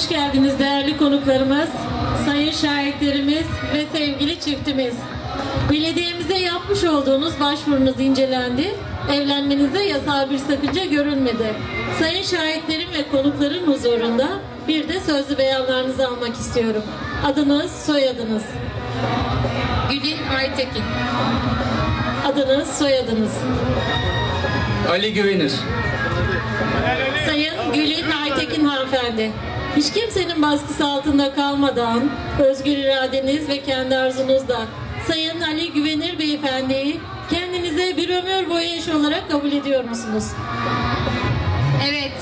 Hoş geldiniz değerli konuklarımız, sayın şahitlerimiz ve sevgili çiftimiz. Belediyemize yapmış olduğunuz başvurunuz incelendi. Evlenmenize yasal bir sakınca görülmedi. Sayın şahitlerim ve konukların huzurunda bir de sözlü beyanlarınızı almak istiyorum. Adınız, soyadınız. Gülin Aytekin. Adınız, soyadınız. Ali Güvenir. Sayın Gülün Aytekin hanımefendi. Hiç kimsenin baskısı altında kalmadan, özgür iradeniz ve kendi arzunuzla Sayın Ali Güvenir beyefendiyi kendinize bir ömür boyu eş olarak kabul ediyor musunuz? Evet.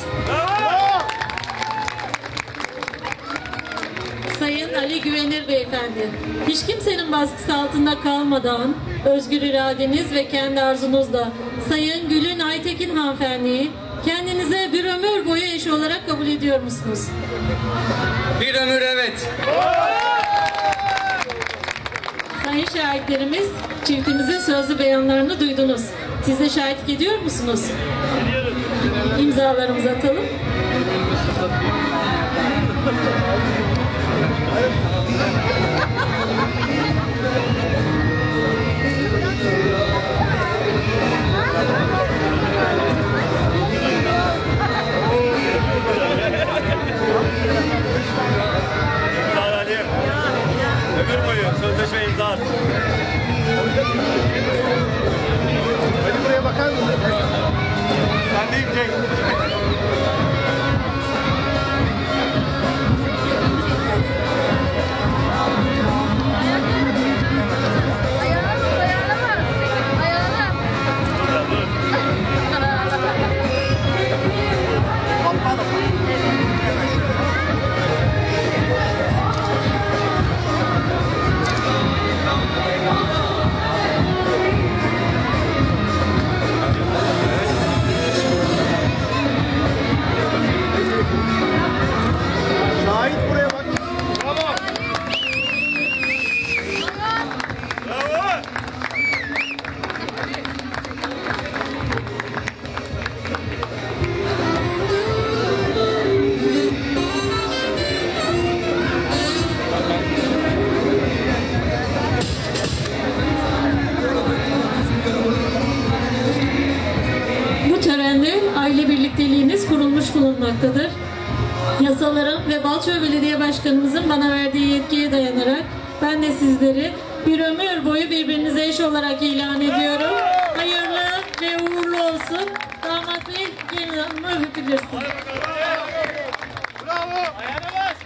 Sayın Ali Güvenir beyefendi, hiç kimsenin baskısı altında kalmadan, özgür iradeniz ve kendi arzunuzla Sayın Gülün Aytekin hanımefendiyi kendinize bir ömür boyu eş olarak kabul ediyor musunuz? Bir ömür evet. Sayın şahitlerimiz, çiftimizin sözlü beyanlarını duydunuz. Siz de şahitlik ediyor musunuz? İmzalarımızı atalım. Okay. Kurulmuş bulunmaktadır. Yasaların ve Balçova Belediye Başkanımızın bana verdiği yetkiye dayanarak ben de sizleri bir ömür boyu birbirinize eş olarak ilan ediyorum. Hayırlı ve uğurlu olsun. Damat Bey gelin hanımı öpülürsün. Bravo. Ayağına bas.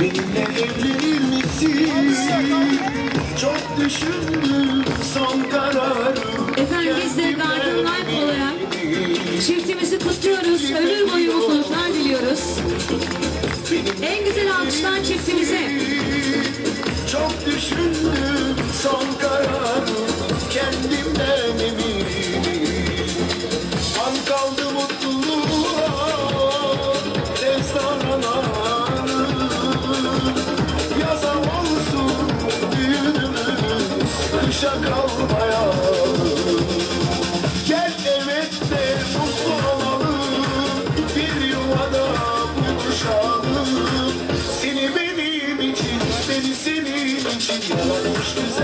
Benimle evlenir misin? Çok düşündüm son kararım Efendim biz de Garden Life olarak çiftimizi kutluyoruz. Ömür boyu mutluluklar diliyoruz. En güzel alkışlar çiftimize. Kışa kalmayalım Gel evet de mutlu olalım Bir yuvada buluşalım. Seni benim için, beni senin için. Yaratmış güzel